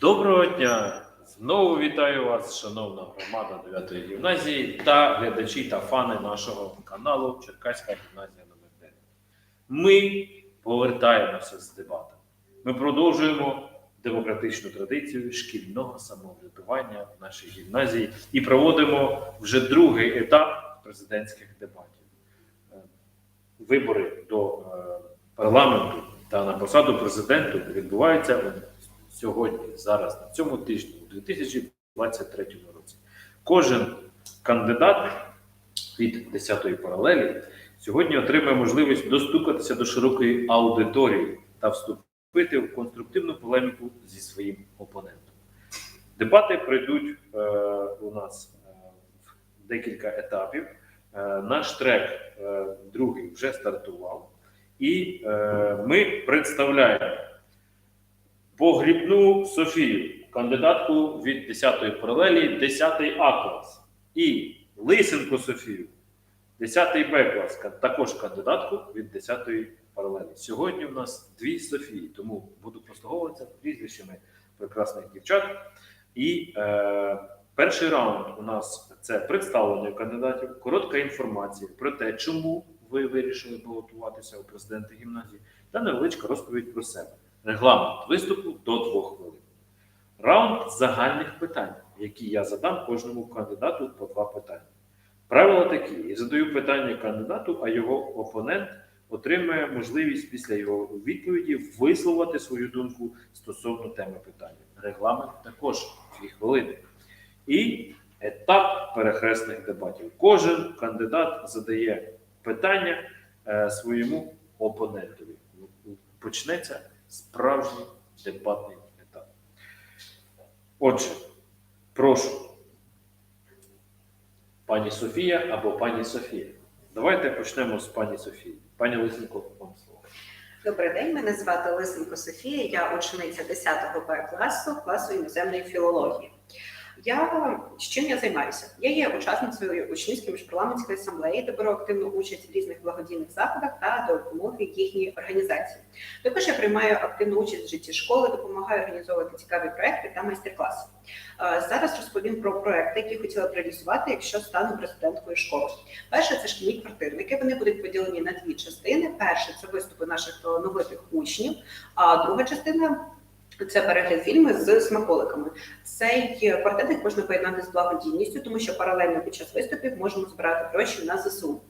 Доброго дня! Знову вітаю вас, шановна громада 9-ї гімназії та глядачі та фани нашого каналу Черкаська гімназія номер 9. Ми повертаємося з дебатами. Ми продовжуємо демократичну традицію шкільного самоврядування в нашій гімназії і проводимо вже другий етап президентських дебатів. Е, Вибори до е, парламенту та на посаду президенту відбуваються сьогодні, зараз, на цьому тижні, у 2023 році. Кожен кандидат від 10-ї паралелі сьогодні отримає можливість достукатися до широкої аудиторії та вступити в конструктивну полеміку зі своїм опонентом. Дебати пройдуть е, у нас е, в декілька етапів. Е, наш трек е, другий вже стартував, і е, ми представляємо Погрібну Софію, кандидатку від 10-ї паралелі, 10-й А клас. І Лисенко Софію, 10-й Б клас, також кандидатку від 10-ї паралелі. Сьогодні в нас дві Софії, тому буду послуговуватися прізвищами прекрасних дівчат. І е, перший раунд у нас це представлення кандидатів, коротка інформація про те, чому ви вирішили балотуватися у президенти гімназії, та невеличка розповідь про себе. Регламент виступу до двох хвилин. Раунд загальних питань, які я задам кожному кандидату по два питання. Правила такі: я задаю питання кандидату, а його опонент отримує можливість після його відповіді висловити свою думку стосовно теми питання. Регламент також дві хвилини. І етап перехресних дебатів. Кожен кандидат задає питання е, своєму опонентові. Почнеться справжній дебатний етап. Отже, прошу, пані Софія або пані Софія. Давайте почнемо з пані Софії. Пані Лисенко, вам слово. Добрий день, мене звати Лисенко Софія, я учениця 10 Б класу класу іноземної філології. Я з чим я займаюся? Я є учасницею учнівської міжпарламентської асамблеї, де беру активну участь в різних благодійних заходах та допомоги їхній організації. Також я приймаю активну участь в житті школи, допомагаю організовувати цікаві проекти та майстер-класи. Е, Зараз розповім про проекти, які хотіла б реалізувати, якщо стану президенткою школи. Перше це шкільні квартирники. Вони будуть поділені на дві частини. Перше це виступи наших талановитих учнів, а друга частина. Це перегляд фільму з смаколиками. Цей квартирник можна поєднати з благодійністю, тому що паралельно під час виступів можемо збирати гроші на ЗСУ.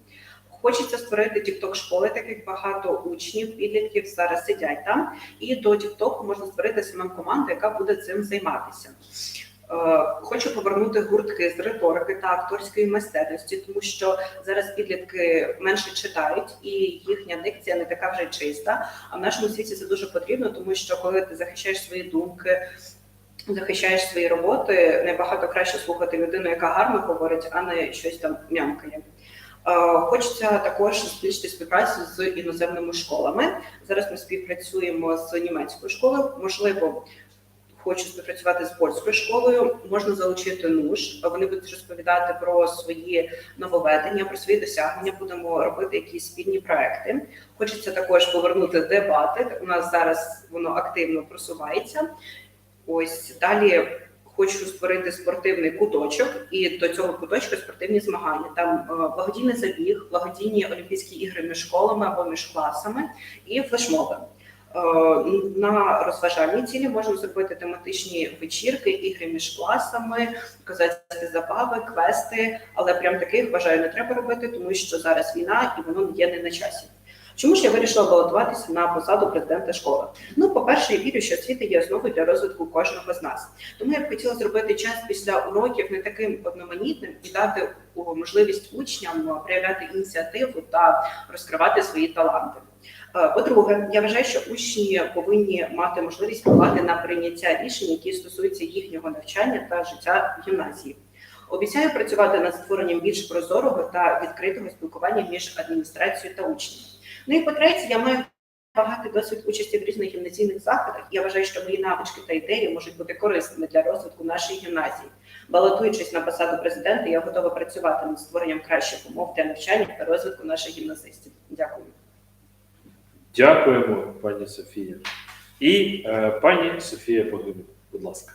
Хочеться створити тікток школи, так як багато учнів, підлітків зараз сидять там. І до тіктоку можна створити самим команду, яка буде цим займатися. Е, Хочу повернути гуртки з риторики та акторської майстерності, тому що зараз підлітки менше читають, і їхня дикція не така вже чиста. А в нашому світі це дуже потрібно, тому що коли ти захищаєш свої думки, захищаєш свої роботи, набагато краще слухати людину, яка гарно говорить, а не щось там мямкає. Е, Хочеться також збільшити співпрацю з іноземними школами. Зараз ми співпрацюємо з німецькою школою. Можливо, хочу співпрацювати з польською школою. Можна залучити нуж. Вони будуть розповідати про свої нововведення, про свої досягнення. Будемо робити якісь спільні проекти. Хочеться також повернути дебати. У нас зараз воно активно просувається. Ось далі. Хочу створити спортивний куточок, і до цього куточка спортивні змагання. Там е, благодійний забіг, благодійні олімпійські ігри між школами або між класами і флешмоби. Е, На розважальні цілі можемо зробити тематичні вечірки, ігри між класами, козацькі забави, квести. Але прям таких вважаю не треба робити, тому що зараз війна і воно є не на часі. Чому ж я вирішила балотуватися на посаду президента школи? Ну, по-перше, я вірю, що освіта є основою для розвитку кожного з нас. Тому я б хотіла зробити час після уроків не таким одноманітним і дати можливість учням проявляти ініціативу та розкривати свої таланти. Е, По-друге, я вважаю, що учні повинні мати можливість впливати на прийняття рішень, які стосуються їхнього навчання та життя в гімназії. Обіцяю працювати над створенням більш прозорого та відкритого спілкування між адміністрацією та учнями. Ну і по-третє, я маю багатий досвід участі в різних гімназійних заходах. Я вважаю, що мої навички та ідеї можуть бути корисними для розвитку нашої гімназії. Балотуючись на посаду президента, я готова працювати над створенням кращих умов для навчання та розвитку наших гімназистів. Дякую. Дякуємо, пані Софія. І е, пані Софія Погибель. Будь ласка.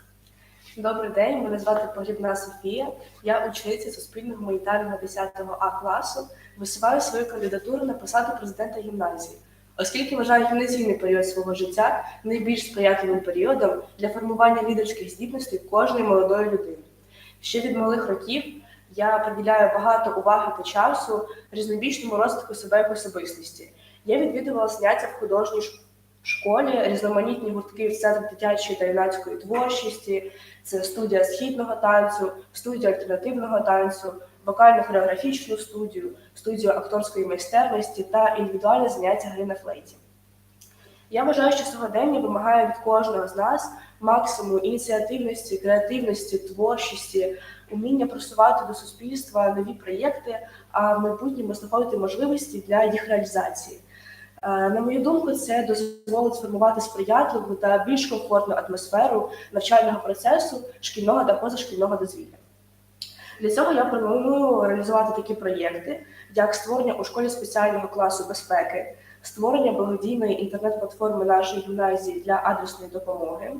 Добрий день, мене звати Погрібна Софія. Я учениця суспільно-гуманітарного 10 А класу. Висуваю свою кандидатуру на посаду президента гімназії, оскільки вважаю гімназійний період свого життя найбільш сприятливим періодом для формування лідерських здібностей кожної молодої людини. Ще від малих років я приділяю багато уваги та часу різнобічному розвитку себе як особистості. Я відвідувала заняття в художній школі, різноманітні гуртки в центрі дитячої та юнацької творчості, це студія східного танцю, студія альтернативного танцю, вокально-хореографічну студію, студію акторської майстерності та індивідуальне заняття гри на флейті. Я вважаю, що сьогодення вимагає від кожного з нас максимуму ініціативності, креативності, творчості, уміння просувати до суспільства нові проєкти, а в майбутньому знаходити можливості для їх реалізації. Е, На мою думку, це дозволить сформувати сприятливу та більш комфортну атмосферу навчального процесу шкільного та позашкільного дозвілля. Для цього я планую реалізувати такі проєкти, як створення у школі спеціального класу безпеки, створення благодійної інтернет-платформи нашої гімназії для адресної допомоги,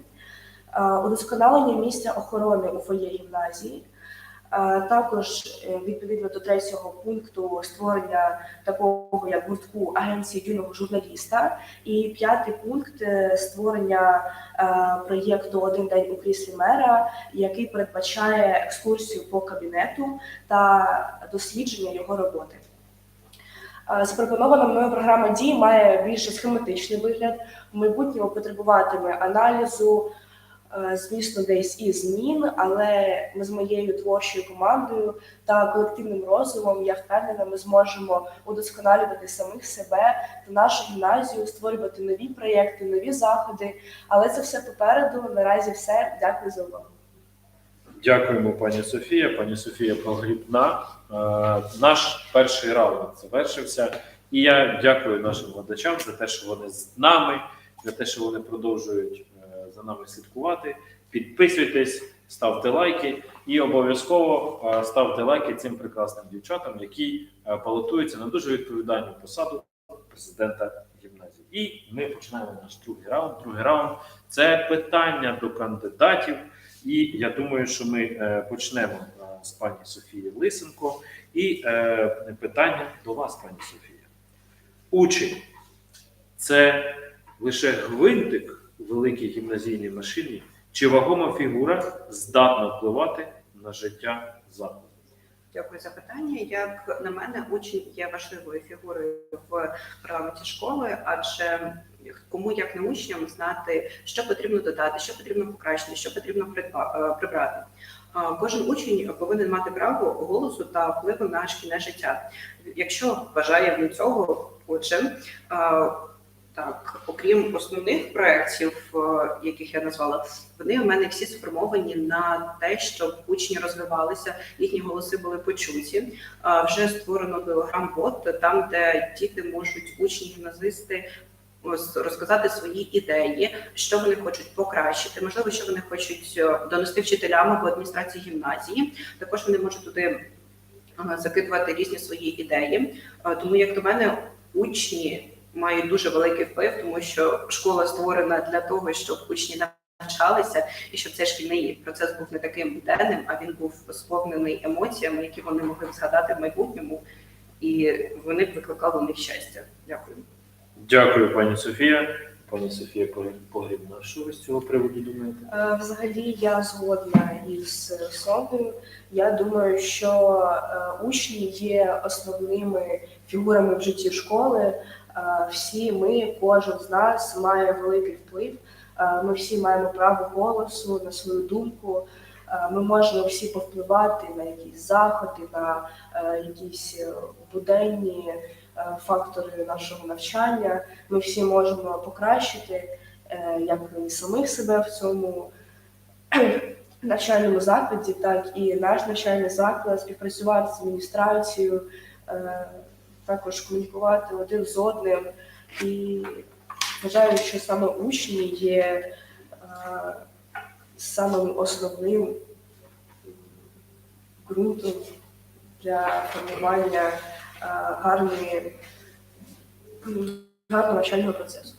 е, удосконалення місця охорони у фоє гімназії, також е, відповідно до третього пункту створення такого як гуртку агенції юного журналіста, і п'ятий пункт е, створення е, проєкту Один день у кріслі мера, який передбачає екскурсію по кабінету та дослідження його роботи. Е, Запропонована мною програма дій має більше схематичний вигляд. В майбутньому потребуватиме аналізу, е, звісно, десь і змін, але ми з моєю творчою командою та колективним розумом, я впевнена, ми зможемо удосконалювати самих себе та нашу гімназію, створювати нові проєкти, нові заходи. Але це все попереду. Наразі все. Дякую за увагу. Дякуємо, пані Софія. Пані Софія Погрібна. Е, наш перший раунд завершився. І я дякую нашим глядачам за те, що вони з нами, за те, що вони продовжують е, нами слідкувати. Підписуйтесь, ставте лайки і обов'язково е, ставте лайки цим прекрасним дівчатам, які е, балотуються на дуже відповідальну посаду президента гімназії. І ми починаємо наш другий раунд. Другий раунд це питання до кандидатів. І я думаю, що ми е, почнемо з пані Софії Лисенко. І питання до вас, пані Софія. Учень це лише гвинтик великій гімназійній машині, чи вагома фігура здатна впливати на життя закладу? Дякую за питання. Як на мене, учень є важливою фігурою в парламенті школи, адже кому як не учням знати, що потрібно додати, що потрібно покращити, що потрібно е, прибрати. Е, Кожен учень повинен мати право голосу та впливу на шкільне життя. Якщо бажає він цього, отже, е, так, окрім основних проєктів, е, яких я назвала, вони у мене всі сформовані на те, щоб учні розвивалися, їхні голоси були почуті. Вже створено телеграм-бот, там, де діти можуть, учні, гімназисти розказати свої ідеї, що вони хочуть покращити, можливо, що вони хочуть е, донести вчителям або адміністрації гімназії. Також вони можуть туди е, закидувати різні свої ідеї. Е, Тому, як до мене, учні мають дуже великий вплив, тому що школа створена для того, щоб учні навчалися, і щоб цей шкільний процес був не таким денним, а він був сповнений емоціями, які вони могли б згадати в майбутньому, і вони б викликали у них щастя. Дякую. Дякую, пані Софія. Пані Софія Погрібна, що ви з цього приводу думаєте? Е, Взагалі я згодна із Соною. Я думаю, що е, учні є основними фігурами в житті школи. Е, Всі ми, кожен з нас має великий вплив. Е, Ми всі маємо право голосу на свою думку. Е, Ми можемо всі повпливати на якісь заходи, на якісь буденні фактори нашого навчання. Ми всі можемо покращити як і самих себе в цьому навчальному закладі, так і наш навчальний заклад, співпрацювати з адміністрацією, також комунікувати один з одним. І вважаю, що саме учні є е, самим основним ґрунтом для формування е, гарної, гарного навчального процесу.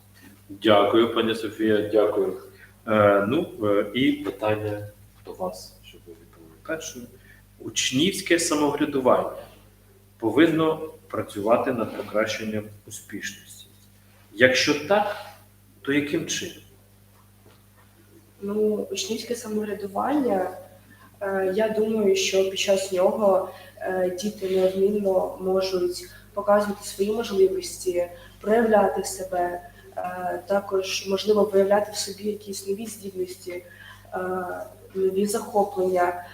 Дякую, пані Софія. Дякую, Е, ну е, і питання до вас, щоб ви відповіли першою. Учнівське самоврядування повинно працювати над покращенням успішності. Якщо так, то яким чином? Ну, учнівське самоврядування, е, я думаю, що під час нього е, діти неодмінно можуть показувати свої можливості, проявляти себе, е, також можливо виявляти в собі якісь нові здібності, нові захоплення.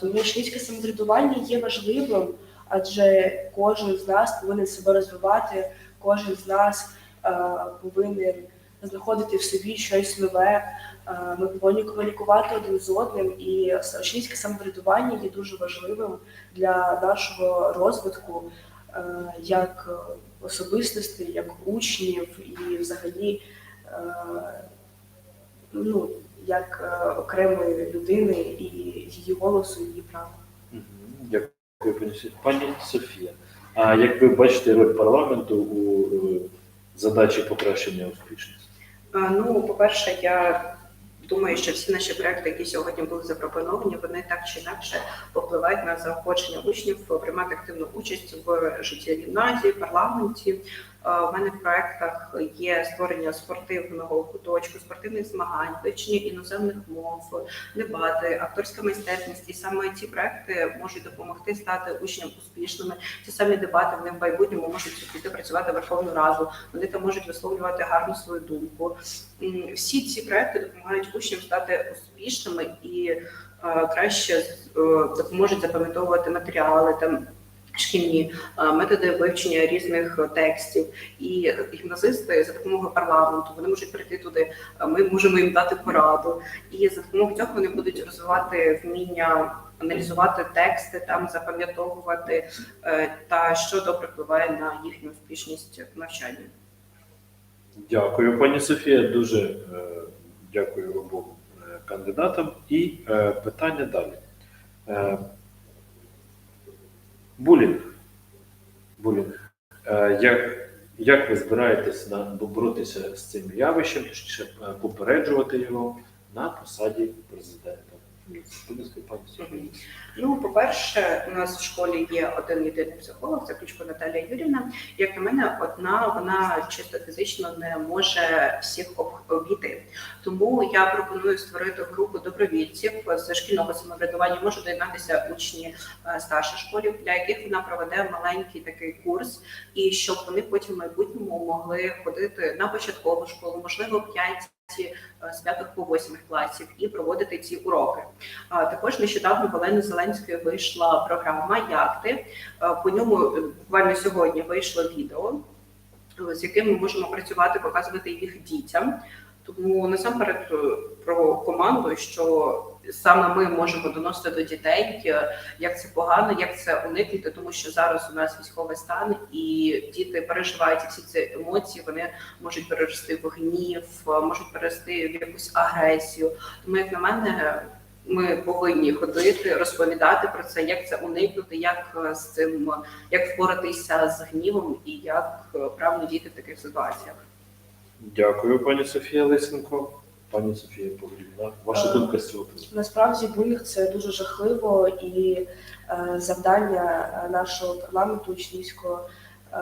Тому учнівське самоврядування є важливим, адже кожен з нас повинен себе розвивати, кожен з нас е, повинен знаходити в собі щось нове. Е, Ми повинні комунікувати один з одним, і учнівське самоврядування є дуже важливим для нашого розвитку е, як особистостей, як учнів і взагалі ну, як окремої людини і її голосу, і її права. Пані Софія. А як ви бачите роль парламенту у е, задачі покращення успішності? Ну, по-перше, я думаю, що всі наші проекти, які сьогодні були запропоновані, вони так чи інакше впливають на заохочення учнів приймати активну участь в житті гімназії, парламенті. Е, У мене в проектах є створення спортивного куточку, спортивних змагань, вивчення іноземних мов, дебати, акторська майстерність. І саме ці проекти можуть допомогти стати учням успішними. Ці самі дебати вони в майбутньому можуть піти працювати в Верховну Раду. Вони там можуть висловлювати гарну свою думку. Всі ці проекти допомагають учням стати успішними і е, краще е, допоможуть запам'ятовувати матеріали там. Шкільні е, методи вивчення різних е, текстів і гімназисти за допомогою парламенту вони можуть прийти туди. Ми можемо їм дати пораду, і за допомогою цього вони будуть розвивати вміння аналізувати тексти, там запам'ятовувати е, та що добре впливає на їхню успішність в навчанні. Дякую, пані Софія. Дуже дякую обом кандидатам. І питання далі. Булінг. Булінг. Е, як, як ви збираєтесь на, боротися з цим явищем, точніше е, попереджувати його на посаді президента? Ну, по-перше, у нас в школі є один єдиний психолог, це Ключко Наталія Юрівна. Як на мене, одна вона чисто фізично не може всіх об- обійти. Тому я пропоную створити групу добровільців з шкільного самоврядування. Можуть доєднатися учні е, старших школів, для яких вона проведе маленький такий курс, і щоб вони потім в майбутньому могли ходити на початкову школу, можливо, 5 з 5 по 8 класів і проводити ці уроки. Також нещодавно в Олени Зеленської вийшла програма Як ти Е, по ньому е, буквально сьогодні вийшло відео, е, з яким ми можемо працювати, показувати їх дітям. Тому насамперед е, про команду, що саме ми можемо доносити до дітей, е, як це погано, як це уникнути, тому що зараз у нас військовий стан, і діти переживають всі ці емоції. Вони можуть перерости в гнів, е, можуть перерости в якусь агресію. Тому, як на мене, ми повинні ходити, розповідати про це, як це уникнути, як з цим, як впоратися з гнівом і як правильно діяти в таких ситуаціях. Дякую, пані Софія Лисенко. Пані Софія Погрібна. Ваша Е, думка з цього? Насправді булінг це дуже жахливо і е, завдання е, нашого парламенту учнівського е,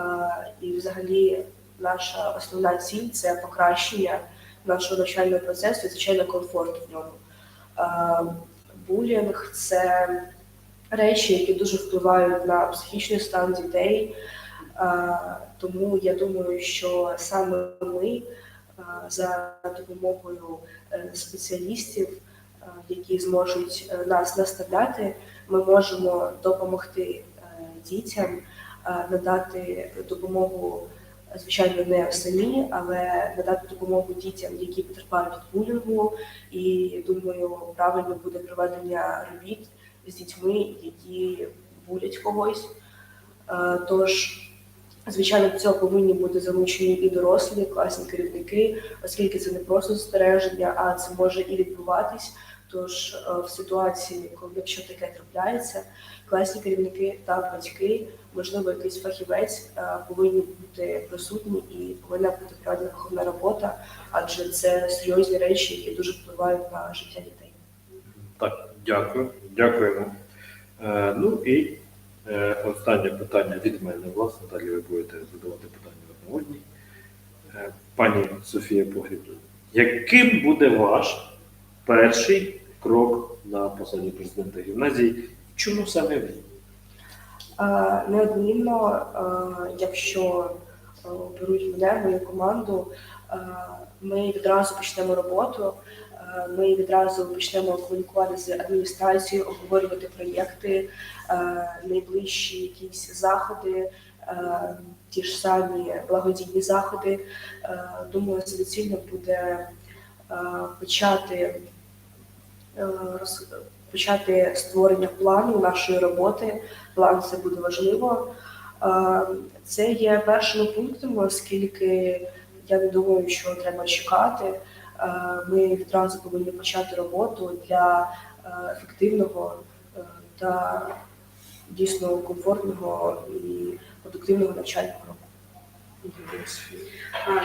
і взагалі наша основна ціль це покращення нашого навчального процесу і звичайно комфорту в ньому. Е, булінг це речі, які дуже впливають на психічний стан дітей. Тому я думаю, що саме ми за допомогою е, спеціалістів, які зможуть е, нас наставляти, ми можемо допомогти е, дітям, надати допомогу, звичайно, не самі, але надати допомогу дітям, які потерпають від булінгу. І думаю, правильно буде проведення робіт з дітьми, які булять когось. Тож, звичайно, до цього повинні бути залучені і дорослі, класні керівники, оскільки це не просто застереження, а це може і відбуватись. Тож е, в ситуації, коли якщо таке трапляється, класні керівники та батьки, можливо, якийсь фахівець е, повинні бути присутні і повинна бути проведена виховна робота, адже це серйозні речі, які дуже впливають на життя дітей. Так, дякую. Дякуємо. Е, ну і останнє питання від мене, власне. Далі ви будете задавати питання одне одній. Е, пані Софія Погрібна, яким буде ваш перший крок на посаді президента гімназії? Чому саме він? Е, Неодмінно, е, якщо е, беруть мене, мою команду, е, ми відразу почнемо роботу. Ми відразу почнемо комунікувати з адміністрацією, обговорювати проєкти, е, найближчі якісь заходи, е, ті ж самі благодійні заходи. Е, Думаю, це доцільно буде почати почати створення плану нашої роботи. План це буде важливо. Це є першим пунктом, оскільки я не думаю, що треба чекати. Е, Ми відразу повинні почати роботу для е, ефективного е, та дійсно комфортного і продуктивного навчального року.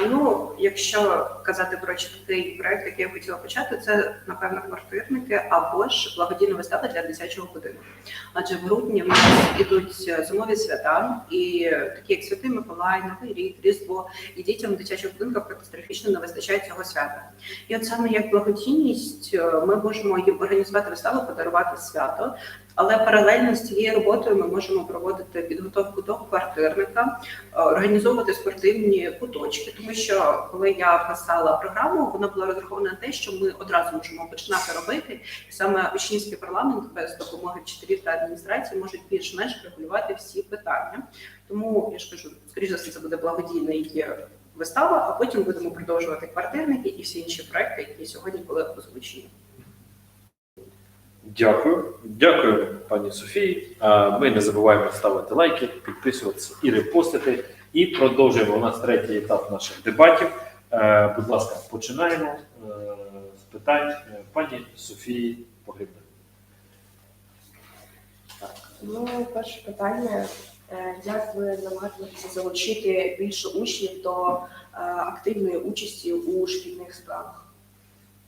Ну, якщо казати про чіткий проект, який я хотіла почати, це напевно квартирники або ж благодійна вистава для дитячого будинку. Адже в грудні в нас ідуть зимові свята, і такі як Святий Миколай, Новий рік, Різдво, і дітям в дитячих будинках катастрофічно не вистачає цього свята. І от саме як благодійність е, ми можемо організувати виставу, подарувати свято. Але паралельно з цією роботою ми можемо проводити підготовку до квартирника, е, організовувати спортивні куточки, тому що коли я писала програму, вона була розрахована на те, що ми одразу можемо починати робити, і саме учнівський парламент без допомоги вчителів та адміністрації можуть більш-менш регулювати всі питання. Тому я ж кажу, скоріш за все, це буде благодійний вистава, а потім будемо продовжувати квартирники і всі інші проекти, які сьогодні були озвучені. Дякую. Дякую, пані Софії. Ми не забуваємо ставити лайки, підписуватися і репостити. І продовжуємо. У нас третій етап наших дебатів. Е, Будь ласка, починаємо е, з питань е, пані Софії Погрібної. Ну, перше питання: як ви намагаєтеся залучити більше учнів до активної участі у шкільних справах?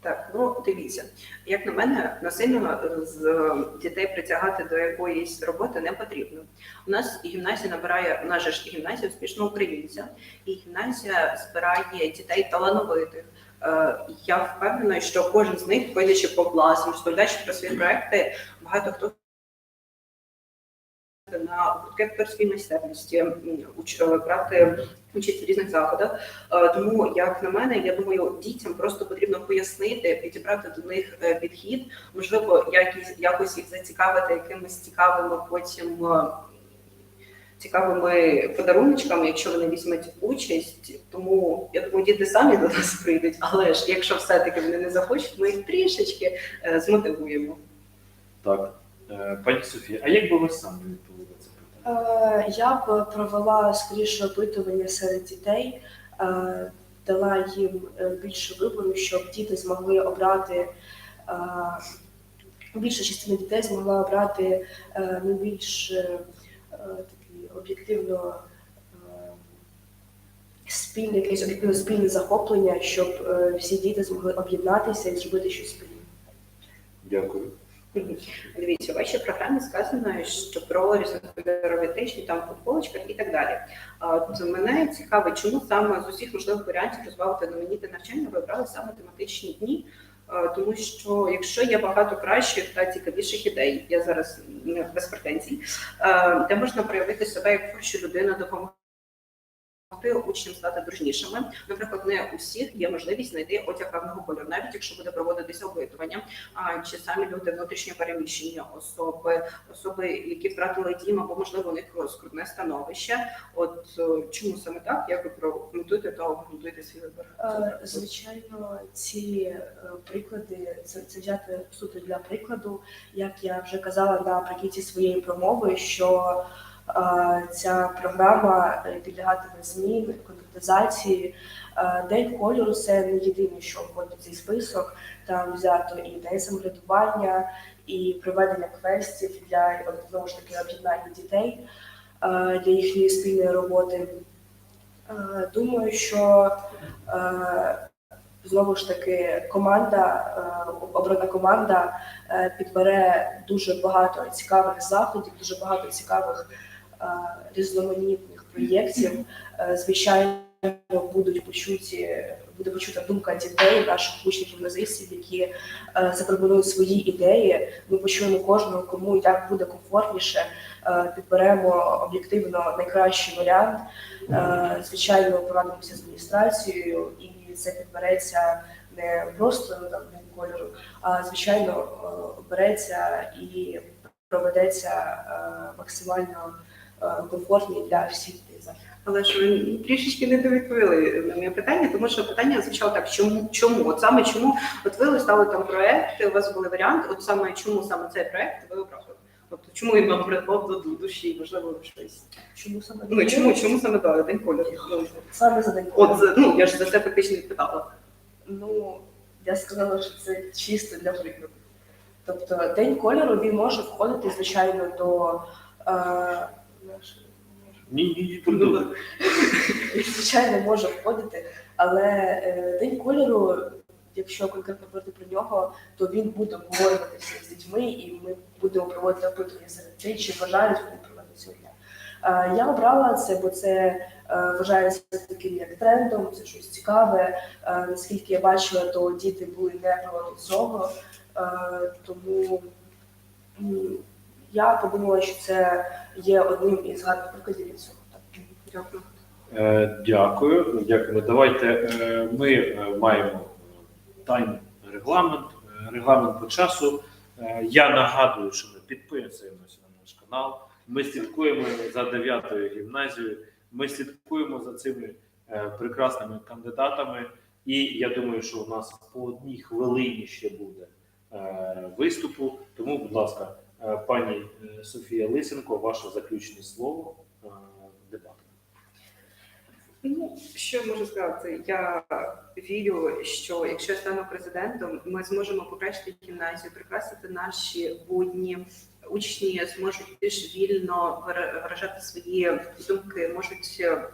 Так, ну дивіться, як на мене, насильно з е, дітей притягати до якоїсь роботи не потрібно. У нас гімназія набирає, у нас же ж гімназія успішно українця, і гімназія збирає дітей талановитих. Е, Я впевнена, що кожен з них, ходячи по класам, розповідаючи про свої проекти, багато хто на гуртки майстерності, е, брати участь в різних заходах. Е, Тому, як на мене, я думаю, дітям просто потрібно пояснити, підібрати до них е, підхід, можливо, якісь якось їх зацікавити якимись цікавими потім. Цікавими подаруночками, якщо вони візьмуть участь, тому я думаю, діти самі до нас прийдуть. Але ж якщо все-таки вони не захочуть, ми їх трішечки змотивуємо. Так, пані Софія, а як би ви самі відповіли на це питання? Е, Я б провела скоріше опитування серед дітей, е, дала їм е, більше вибору, щоб діти змогли обрати. е, Більша частина дітей змогла обрати е, найбільш е, е, такий об'єктивно е, спільне, якесь об'єктивно спільне захоплення, щоб е, всі діти змогли об'єднатися і зробити щось спільне. Дякую. Дивіться, у вашій програмі сказано, що про різнокольорові тижні, там футболочках і так далі. От мене цікавить, чому саме з усіх можливих варіантів розвивати одноманітне навчання ви обрали саме тематичні дні. Тому що якщо є багато кращих та цікавіших ідей, я зараз без претензій, де можна проявити себе як творчу людину, допомогти учням стати дружнішими. Наприклад, не у всіх є можливість знайти одяг певного кольору, навіть якщо буде проводитися опитування, а чи самі люди внутрішньо переміщені особи, особи, які втратили дім, або можливо у них скрутне становище. От е, чому саме так? Як ви прокоментуєте та обґрунтуєте свій вибір? Е, Звичайно, ці е, приклади це, це взяти суто для прикладу. Як я вже казала наприкінці своєї промови, що Ця програма е, підлягатиме змін, конкретизації. Е, День кольору це не єдине, що входить в цей список. Там взято і день самоврядування, і проведення квестів для знову ж таки об'єднання дітей е, для їхньої спільної роботи. Е, Думаю, що е, знову ж таки команда, е, обрана команда е, підбере дуже багато цікавих заходів, дуже багато цікавих е, різноманітних проєктів. Е, Звичайно, будуть почуті, буде почута думка дітей, наших учнів гімназистів, які е, запропонують свої ідеї. Ми почуємо кожного, кому як буде комфортніше. Е, Підберемо об'єктивно найкращий варіант. Е, Звичайно, порадимося з адміністрацією, і це підбереться не просто ну, там день кольору, а звичайно е, обереться і проведеться е, максимально е, комфортний для всіх. Але ж ви трішечки не довідповіли на моє питання, тому що питання звучало так: чому чому? От саме чому? От ви листали там проект, у вас були варіанти, от саме чому саме цей проект ви обрали? Тобто чому він вам придбав до душі, можливо, щось? Чому саме Ну чому, чому саме так, день кольору? Саме за день кольору? От ну я ж за це фактично відпитала. Ну, я сказала, що це чисто для прикладу. Тобто день кольору він може входити, звичайно, до е, Ні, ні, ні, придумай. він, звичайно, може входити, але е, день кольору, якщо конкретно говорити про нього, то він буде обговорюватися з дітьми, і ми будемо проводити опитування серед дітей, чи бажають вони проводити цього дня. Е, я обрала це, бо це е, вважається таким як трендом, це щось цікаве. Е, наскільки я бачила, то діти були не проти цього. Е, тому я подумала, що це є одним із гарних прикладів цього. Дякую. Е, Дякую. Дякую. Давайте е, ми е, маємо тайм регламент, регламент по часу. Я нагадую, що ми підписуємося на наш канал. Ми слідкуємо за 9 гімназією. Ми слідкуємо за цими прекрасними кандидатами. І я думаю, що у нас по одній хвилині ще буде виступу. Тому, будь ласка, пані е, Софія Лисенко, ваше заключне слово е, в дебатах. Ну, що можу сказати? Я вірю, що якщо я стану президентом, ми зможемо покращити гімназію, прикрасити наші будні. Учні зможуть більш вільно вира- виражати свої думки, можуть е,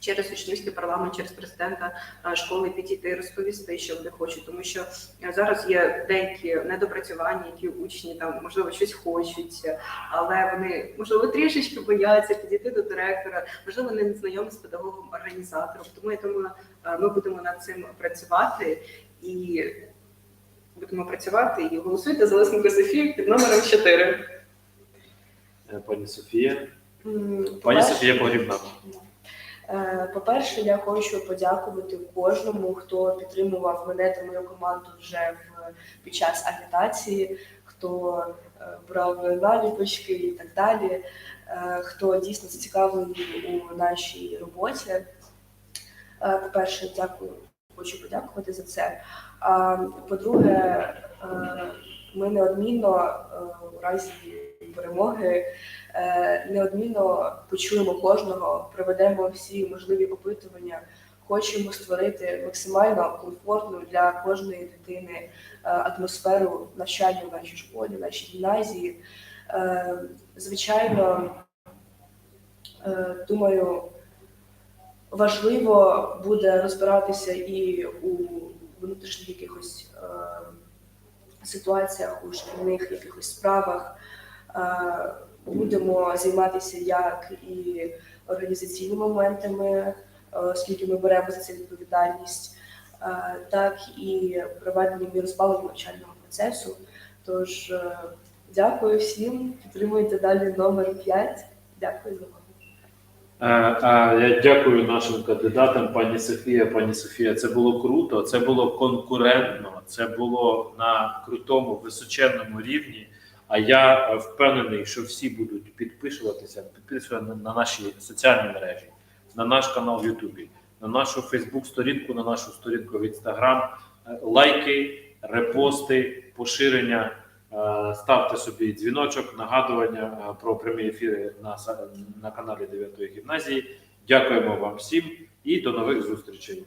через учнівський парламент, через президента е, школи підійти і розповісти, що вони хочуть, тому що е, зараз є деякі недопрацювання, які учні там можливо щось хочуть, але вони можливо трішечки бояться підійти до директора, можливо, не знайомі з педагогом організатором. Тому я думаю, е, ми будемо над цим працювати і будемо працювати і голосуйте за Лисенко Софію під номером 4. Е, Пані Софія. Пані Софія Погрібна. Е, По-перше, я хочу подякувати кожному, хто підтримував мене та мою команду вже в під час агітації, хто е, брав наліпочки і так далі, е, хто дійсно зацікавлений у нашій роботі. По-перше, дякую, хочу подякувати за це. А по-друге, ми неодмінно у разі перемоги е, неодмінно почуємо кожного, проведемо всі можливі опитування. Хочемо створити максимально комфортну для кожної дитини е, атмосферу навчання в нашій школі, в нашій гімназії. Е, Звичайно, думаю, важливо буде розбиратися і у внутрішніх якихось ситуаціях, у шкільних якихось справах. Е, Будемо займатися як і організаційними моментами, е, оскільки ми беремо за це відповідальність, е, так і проведенням і розпаленням навчального процесу. Тож дякую всім, підтримуйте далі номер 5. Дякую за увагу. Я дякую нашим кандидатам, пані Софія. Пані Софія, це було круто, це було конкурентно, це було на крутому височенному рівні. А я е, впевнений, що всі будуть підписуватися, підписуватися на- на наші соціальні мережі, на наш канал в Ютубі, на нашу Фейсбук-сторінку, на нашу сторінку в Інстаграм. Е, Лайки, репости, поширення. Е, Ставте собі дзвіночок, нагадування про прямі ефіри на, на каналі 9 гімназії. Дякуємо вам всім і до нових зустрічей.